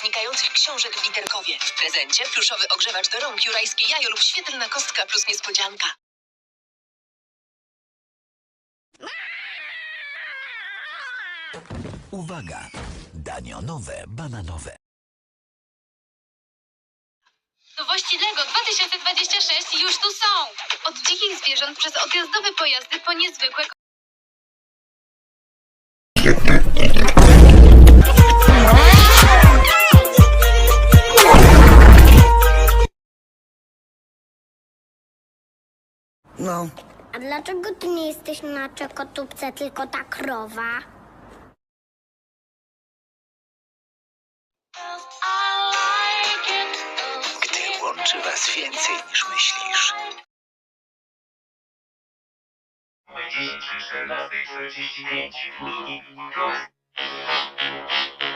znikających książek w literkowie. W prezencie pluszowy ogrzewacz do rąk, jurajskie jajo lub świetlna kostka plus niespodzianka. Uwaga! Danionowe, bananowe. Nowości LEGO 2026 już tu są! Od dzikich zwierząt przez odjazdowe pojazdy po niezwykłe No, A dlaczego ty nie jesteś na czekotubce, tylko ta krowa? gdy łączy was więcej niż myślisz. 10 14 45 minut.